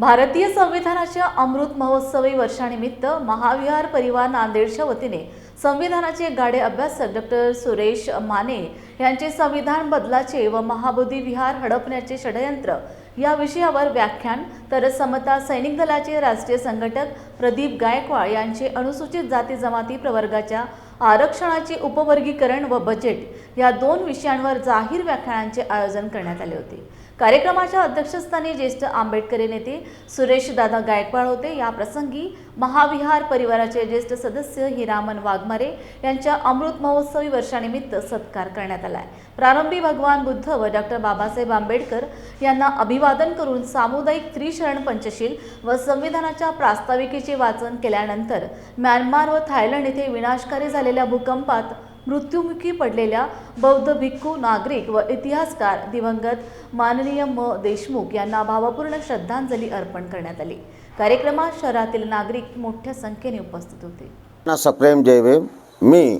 भारतीय संविधानाच्या अमृत महोत्सवी वर्षानिमित्त महाविहार परिवार नांदेडच्या वतीने संविधानाचे गाडे अभ्यासक डॉक्टर सुरेश माने यांचे संविधान बदलाचे व महाबोधी विहार हडपण्याचे षडयंत्र या विषयावर व्याख्यान तर समता सैनिक दलाचे राष्ट्रीय संघटक प्रदीप गायकवाड यांचे अनुसूचित जाती जमाती प्रवर्गाच्या आरक्षणाचे उपवर्गीकरण व बजेट या दोन विषयांवर जाहीर व्याख्यानांचे आयोजन करण्यात आले होते. कार्यक्रमाच्या अध्यक्षस्थानी ज्येष्ठ आंबेडकरी नेते सुरेश दादा गायकवाड होते. या प्रसंगी महाविहार परिवाराचे ज्येष्ठ सदस्य हिरामन वाघमारे यांच्या अमृत महोत्सवी वर्षानिमित्त सत्कार करण्यात आलाय. प्रारंभी भगवान बुद्ध व डॉक्टर बाबासाहेब आंबेडकर यांना अभिवादन करून सामुदायिक त्रिशरण पंचशील व संविधानाच्या प्रास्ताविकेचे वाचन केल्यानंतर म्यानमार व थायलंड येथे विनाशकारी झालेल्या भूकंपात मृत्युमुखी पडलेल्या बौद्ध भिक्खू नागरिक व इतिहासकार दिवंगत माननीय म. देशमुख यांना भावपूर्ण श्रद्धांजली अर्पण करण्यात आली. कार्यक्रमात शहरातील नागरिक मोठ्या संख्येने उपस्थित होते. ना सप्रेम जयवेम मी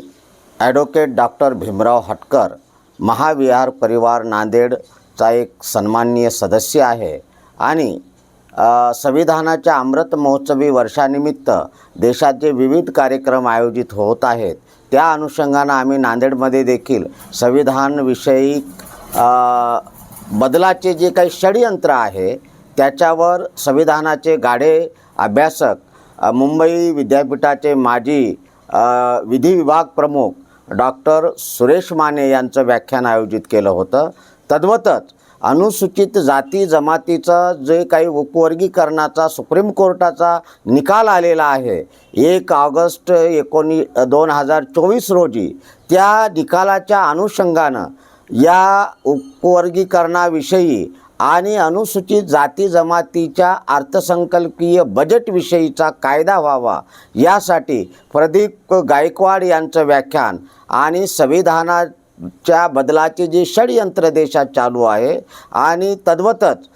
ॲडव्होकेट डॉक्टर भीमराव हटकर महाविहार परिवार नांदेडचा एक सन्माननीय सदस्य आहे आणि संविधानाच्या अमृत महोत्सवी वर्षानिमित्त देशाचे विविध कार्यक्रम आयोजित होत आहेत त्या अनुषंगानं आम्ही नांदेडमध्ये देखील संविधानविषयी बदलाचे जे काही षडयंत्र आहे त्याच्यावर संविधानाचे गाडे अभ्यासक मुंबई विद्यापीठाचे माजी विधी विभाग प्रमुख डॉक्टर सुरेश माने यांचं व्याख्यान आयोजित केलं होतं. तद्वतच अनुसूचित जाती जमातीचं जे काही उपवर्गीकरणाचा सुप्रीम कोर्टाचा निकाल आलेला आहे एक ऑगस्ट एकोणी दोन हजार चोवीस रोजी त्या निकालाच्या अनुषंगानं या उपवर्गीकरणाविषयी आणि अनुसूचित जाती जमातीच्या अर्थसंकल्पीय बजेटविषयीचा कायदा व्हावा यासाठी प्रदीप गायकवाड यांचं व्याख्यान आणि संविधानात च्या बदलाचे जे षडयंत्र देशात चालू आहे आणि तद्वतच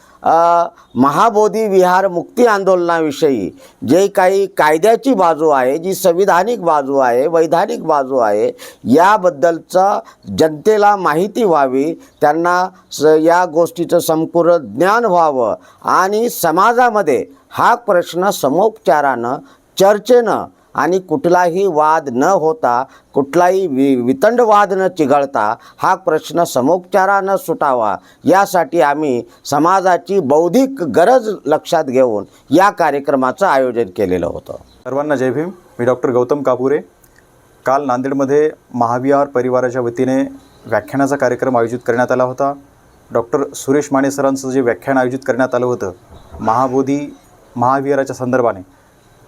महाबोधी विहार मुक्ती आंदोलनाविषयी जे काही कायद्याची बाजू आहे जी संविधानिक बाजू आहे वैधानिक बाजू आहे याबद्दलचं जनतेला माहिती व्हावी त्यांना स या गोष्टीचं संपूर्ण ज्ञान व्हावं आणि समाजामध्ये हा प्रश्न समोपचारानं चर्चेनं आणि कुठलाही वाद न होता कुठलाही वि वितंडवाद न चिघळता हा प्रश्न समोपचारानं सुटावा. यासाठी आम्ही समाजाची बौद्धिक गरज लक्षात घेऊन या कार्यक्रमाचं आयोजन केलेलं होतं. सर्वांना जय भीम. मी डॉक्टर गौतम कापुरे. काल नांदेडमध्ये महाविहार परिवाराच्या वतीने व्याख्यानाचा कार्यक्रम आयोजित करण्यात आला होता. डॉक्टर सुरेश माने सरांचं जे व्याख्यान आयोजित करण्यात आलं होतं महाबोधी महाविहाराच्या संदर्भाने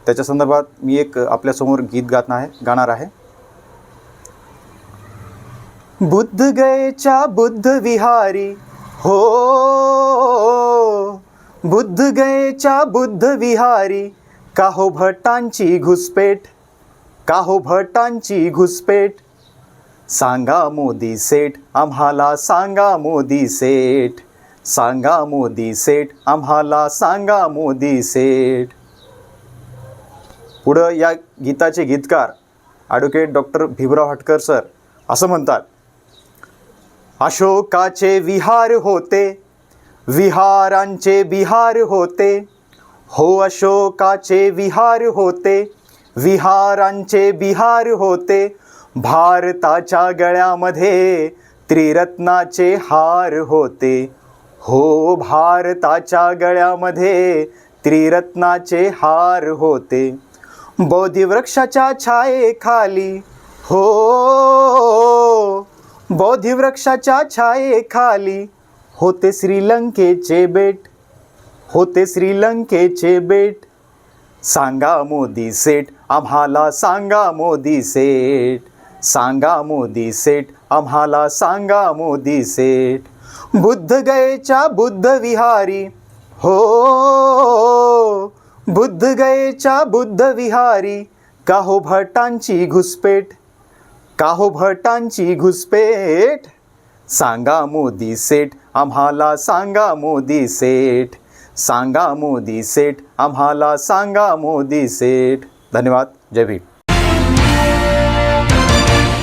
त्याच्या संदर्भात मी एक आपल्यासमोर गीत गात आहे गाणार आहे. बुद्ध गयेच्या बुद्ध विहारी हो बुद्ध गयेच्या बुद्ध विहारी काहो भटांची घुसपेट काहो भटांची घुसपेट? सांगा मोदी सेठ आम्हाला सांगा मोदी सेठ सांगा मोदी सेठ आम्हाला सांगा मोदी सेठ. पुढं या गीताचे गीतकार ॲडव्होकेट डॉक्टर भीमराव हटकर सर असं म्हणतात. अशोकाचे विहार होते विहारांचे विहार होते. हो अशोकाचे विहार होते विहारांचे विहार होते. भारताच्या गळ्यामध्ये त्रिरत्नाचे हार होते. हो भारताच्या गळ्यामध्ये त्रिरत्नाचे हार होते. बोधिवृक्षाच्या छायेखाली. हो. बोधिवृक्षाच्या छायेखाली होते श्रीलंकेचे बेट. होते श्रीलंकेचे बेट. सांगा मोदी सेठ आम्हाला सांगा मोदी सेठ. सांगा मोदी सेठ आम्हाला सांगा मोदी सेठ. बुद्ध गयेच्या बुद्ध विहारी. हो. बुद्ध गयेच्या बुद्ध विहारी काहो भटांची घुसपेट काहो भटांची घुसपेट. सांगा मोदी सेठ आम्हाला सांगा मोदी सेठ. सांगा मोदी सेठ आम्हाला सांगा मोदी सेठ. धन्यवाद जय भीम.